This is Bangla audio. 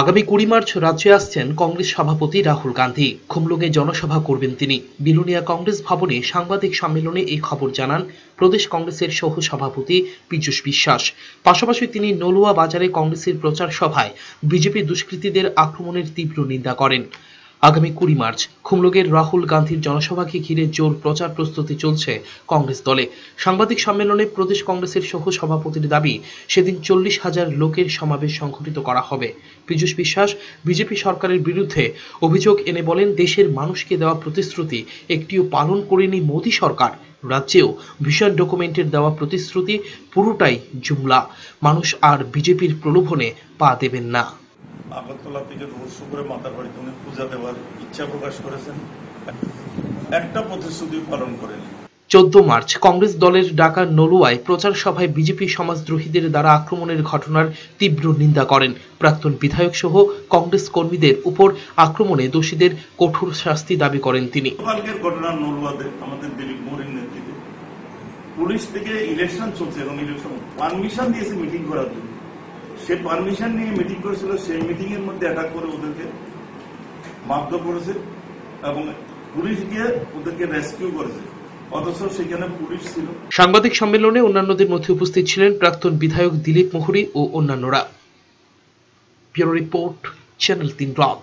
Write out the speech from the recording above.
আগামী কুড়ি মার্চ রাজ্যে আসছেন কংগ্রেস সভাপতি রাহুল গান্ধী। খুমলুঙে জনসভা করবেন তিনি। বিলুনিয়া কংগ্রেস ভবনে সাংবাদিক সম্মেলনে এই খবর জানান প্রদেশ কংগ্রেসের সহ সভাপতি পীযূষ বিশ্বাস। পাশাপাশি তিনি নলুয়া বাজারে কংগ্রেসের প্রচার সভায় বিজেপি দুষ্কৃতীদের আক্রমণের তীব্র নিন্দা করেন। আগামী কুড়ি মার্চ খুমলুগের রাহুল গান্ধীর জনসভাকে ঘিরে জোর প্রচার প্রস্তুতি চলছে কংগ্রেস দলে। সাংবাদিক সম্মেলনে প্রদেশ কংগ্রেসের সহ সভাপতির দাবি, সেদিন চল্লিশ হাজার লোকের সমাবেশ সংঘটিত করা হবে। পীযূষ বিশ্বাস, বিজেপি সরকারের বিরুদ্ধে অভিযোগ এনে বলেন, দেশের মানুষকে দেওয়া প্রতিশ্রুতি একটিও পালন করেনি মোদী সরকার। রাজ্যেও ভীষণ ডকুমেন্টের দেওয়া প্রতিশ্রুতি পুরোটাই জুমলা। মানুষ আর বিজেপির প্রলোভনে পা দেবেন না। আগরতলা থেকে রহস্য করে মাতার বাড়িতে উনি পূজা দেওয়ার ইচ্ছা প্রকাশ করেছেন। একটা প্রতিশ্রুতি পালন করেনি। চোদ্দ মার্চ কংগ্রেস দলের ডাকা নলুয়ায় প্রচার সভায় বিজেপি সমাজদ্রোহীদের দ্বারা আক্রমণের ঘটনার তীব্র নিন্দা করেন। প্রাক্তন বিধায়ক সহ কংগ্রেস কর্মীদের উপর আক্রমণে দোষীদের কঠোর শাস্তি দাবি করেন তিনি। ঘটনা নলুয়াতে আমাদের দিলীপ মোহরের নেতৃত্বে। পুলিশ থেকে ইলেকশন চলছে এবং ইলেকশন পারমিশন দিয়েছে মিটিং করার জন্য। সে পারমিশন নিয়ে মিটিং করেছিল, সেই মিটিং এর মধ্যে অ্যাটাক করে ওদেরকে, মারধর করেছে এবং পুলিশ গিয়ে ওদেরকে রেস্কিউ করেছে। অথচ সেখানে পুলিশ ছিল। সাংবাদিক সম্মেলনে অন্যান্যদের মধ্যে উপস্থিত ছিলেন প্রাক্তন বিধায়ক দিলীপ মুহুরি ও অন্যান্যরা। রিপোর্ট, চ্যানেল তিন রাত।